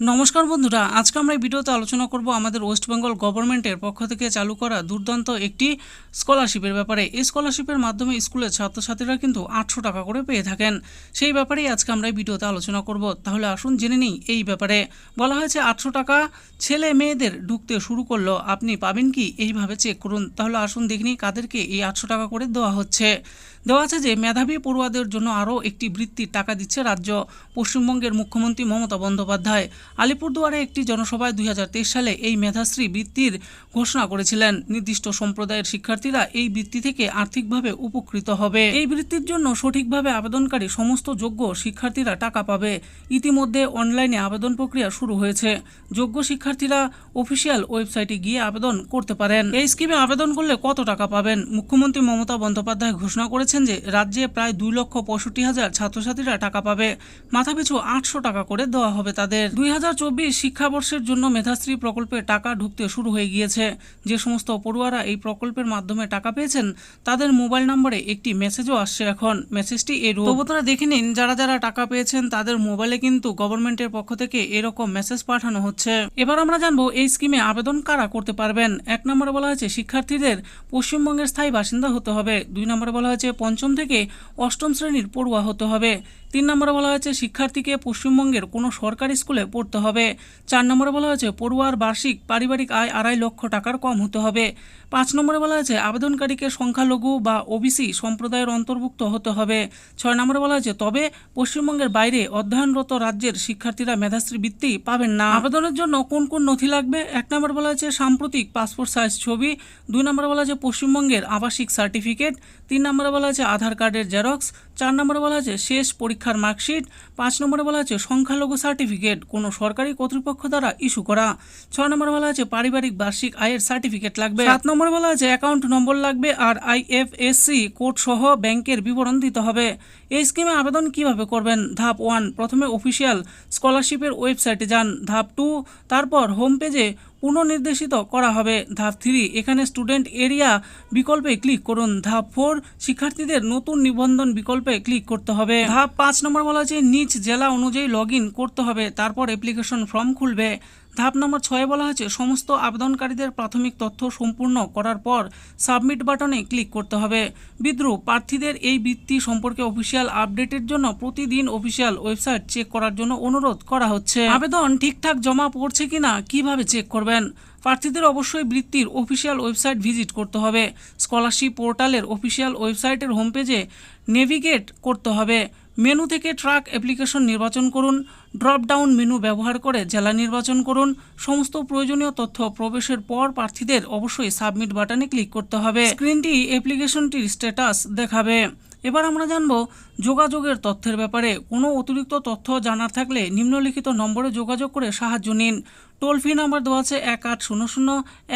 নমস্কার বন্ধুরা, আজকে আমরা এই ভিডিওতে আলোচনা করব আমাদের ওয়েস্ট বেঙ্গল গভর্নমেন্টের পক্ষ থেকে চালু করা দুর্দান্ত একটি স্কলারশিপের ব্যাপারে। এই স্কলারশিপের মাধ্যমে স্কুলের ছাত্রছাত্রীরা কিন্তু আটশো টাকা করে পেয়ে থাকেন। সেই ব্যাপারেই আজকে আমরা এই ভিডিওতে আলোচনা করব। তাহলে আসুন জেনে নিই এই ব্যাপারে। বলা হয়েছে আটশো টাকা ছেলে মেয়েদের ঢুকতে শুরু করল। আপনি পাবেন কি? এইভাবে চেক করুন। তাহলে আসুন দেখিনি কাদেরকে এই আটশো টাকা করে দেওয়া হচ্ছে। দেওয়া আছে যে, মেধাবী পড়ুয়াদের জন্য আরও একটি বৃত্তির টাকা দিচ্ছে রাজ্য। পশ্চিমবঙ্গের মুখ্যমন্ত্রী মমতা বন্দ্যোপাধ্যায়। আলিপুরদুয়ারে একটি জনসভায় দুই হাজার তেইশ সালে এই মেধাশ্রী বৃত্তির ঘোষণা করেছিলেন। নির্দিষ্ট সম্প্রদায়ের শিক্ষার্থীরা এই বৃত্তি থেকে আর্থিকভাবে উপকৃত হবে। এই বৃত্তির জন্য সঠিকভাবে আবেদনকারী সমস্ত যোগ্য শিক্ষার্থীরা টাকা পাবে। ইতিমধ্যে অনলাইনে আবেদন প্রক্রিয়া শুরু হয়েছে। যোগ্য শিক্ষার্থীরা অফিসিয়াল ওয়েবসাইটে গিয়ে আবেদন করতে পারেন। এই স্কিমে আবেদন করলে কত টাকা পাবেন? মুখ্যমন্ত্রী মমতা বন্দ্যোপাধ্যায় ঘোষণা করেছেন যে, রাজ্যে প্রায় দুই লক্ষ পঁয়ষট্টি হাজার ছাত্রছাত্রীরা টাকা পাবে। মাথাপিছু আটশো টাকা করে দেওয়া হবে তাদের। দুই হাজার চব্বিশ শিক্ষাবর্ষের জন্য মেধাশ্রী প্রকল্পে টাকা ঢুকতে শুরু হয়ে গিয়েছে। যে সমস্ত পড়ুয়ারা এই প্রকল্পের মাধ্যমে টাকা পেয়েছেন, তাদের মোবাইল নম্বরে একটি মেসেজও আসছে এখন। মেসেজটি এর তবু তারা দেখে নিন, যারা যারা টাকা পেয়েছেন, তাদের মোবাইলে কিন্তু গভর্নমেন্টের পক্ষ থেকে এরকম মেসেজ পাঠানো হচ্ছে। এবার আমরা জানব, এই স্কিমে আবেদন কারা করতে পারবেন? এক নম্বরে বলা হয়েছে, শিক্ষার্থীদের পশ্চিমবঙ্গের স্থায়ী বাসিন্দা হতে হবে। দুই নম্বরে বলা হয়েছে, পঞ্চম থেকে অষ্টম শ্রেণির পড়ুয়া হতে হবে। তিন নম্বরে বলা হয়েছে, শিক্ষার্থীকে পশ্চিমবঙ্গের কোনো সরকারি স্কুলে পড়তে হবে। চার নম্বরে বলা হয়েছে, পড়ুয়ার বার্ষিক পারিবারিক আয় আড়াই লক্ষ টাকার কম হতে হবে। পাঁচ নম্বরে বলা হয়েছে, আবেদনকারীকে সংখ্যালঘু বা ওবিসি সম্প্রদায়ের অন্তর্ভুক্ত হতে হবে। ছয় নম্বরে বলা হয়েছে, তবে পশ্চিমবঙ্গের বাইরে অধ্যয়নরত রাজ্যের শিক্ষার্থীরা মেধাশ্রী বৃত্তি পাবেন না। আবেদনের জন্য কোন কোন নথি লাগবে? এক নম্বরে বলা হয়েছে, সাম্প্রতিক পাসপোর্ট সাইজ ছবি। দুই নম্বরে বলা হয়েছে, পশ্চিমবঙ্গের আবাসিক সার্টিফিকেট। তিন নম্বরে বলা হয়েছে, আধার কার্ডের জেরক্স। চার নম্বরে বলা হয়েছে শেষ পরীক্ষার মার্কশিট। পাঁচ নম্বরে বলা হয়েছে সংখ্যালঘু সার্টিফিকেট, কোনো সরকারি কর্তৃপক্ষ দ্বারা ইস্যু করা। ছয় নম্বরে বলা হয়েছে পারিবারিক বার্ষিক আয়ের সার্টিফিকেট লাগবে। সাত নম্বরে বলা হয়েছে অ্যাকাউন্ট নম্বর লাগবে আর আইএফএসসি কোড সহ ব্যাংকের বিবরণ দিতে হবে। এই স্কিমে আবেদন কীভাবে করবেন? ধাপ ওয়ান, প্রথমে অফিসিয়াল স্কলারশিপের ওয়েবসাইটে যান। ধাপ টু, তারপর হোম পেজে পুনর্নির্দেশিত করা হবে। ধাপ থ্রি, এখানে স্টুডেন্ট এরিয়া বিকল্পে ক্লিক করুন। ধাপ ফোর, শিক্ষার্থীদের নতুন নিবন্ধন বিকল্পে ক্লিক করতে হবে। ধাপ পাঁচ নম্বর বলা আছে নিজ জেলা অনুযায়ী লগ করতে হবে। তারপর অ্যাপ্লিকেশন ফর্ম খুলবে। ধাপ নম্বর ছয়ে বলা হয়েছে, সমস্ত আবেদনকারীদের প্রাথমিক তথ্য সম্পূর্ণ করার পর সাবমিট বাটনে ক্লিক করতে হবে। বিদ্রুপ, প্রার্থীদের এই বৃত্তি সম্পর্কে অফিসিয়াল আপডেটের জন্য প্রতিদিন অফিসিয়াল ওয়েবসাইট চেক করার জন্য অনুরোধ করা হচ্ছে। আবেদন ঠিকঠাক জমা পড়ছে কিনা, কীভাবে চেক করবেন? প্রার্থীদের অবশ্যই বৃত্তির অফিসিয়াল ওয়েবসাইট ভিজিট করতে হবে। স্কলারশিপ পোর্টালের অফিসিয়াল ওয়েবসাইটের হোম পেজে নেভিগেট করতে হবে। মেনু থেকে ট্রাক অ্যাপ্লিকেশন নির্বাচন করুন ড্রপ ডাউন মেনু ব্যবহার করে জেলা নির্বাচন করুন, সমস্ত প্রয়োজনীয় তথ্য প্রবেশের পর প্রার্থীদের অবশ্যই সাবমিট বাটনে ক্লিক করতে হবে। স্ক্রিনটি অ্যাপ্লিকেশনটির স্ট্যাটাস দেখাবে। এবার আমরা জানব যোগাযোগের তথ্যের ব্যাপারে। কোনো অতিরিক্ত তথ্য জানার থাকলে নিম্নলিখিত নম্বরে যোগাযোগ করে সাহায্য নিন। টোল ফ্রি নাম্বার দেওয়া আছে এক আট শূন্য শূন্য,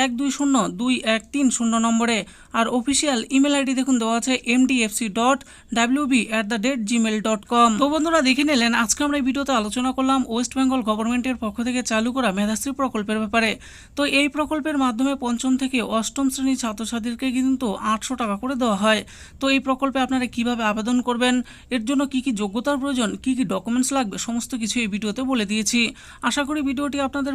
এক দুই শূন্য, দুই এক তিন শূন্য নম্বরে। আর অফিসিয়াল ইমেল আইডি দেখুন, দেওয়া আছে MDFC dot WB at the rate Gmail dot com তো বন্ধুরা, দেখে নিলেন, আজকে আমরা এই ভিডিওতে আলোচনা করলাম ওয়েস্ট বেঙ্গল গভর্নমেন্টের পক্ষ থেকে চালু করা মেধাশ্রী প্রকল্পের ব্যাপারে। তো এই প্রকল্পের মাধ্যমে পঞ্চম থেকে অষ্টম শ্রেণির ছাত্রছাত্রীদেরকে কিন্তু আটশো টাকা করে দেওয়া হয়। তো এই প্রকল্পে আপনারা কীভাবে আবেদন করবেন, এর জন্য কি কি যোগ্যতার প্রয়োজন, কি কি ডকুমেন্টস লাগবে, সমস্ত কিছু এই ভিডিওতে বলে দিয়েছি। আশা করি ভিডিওটি আপনাদের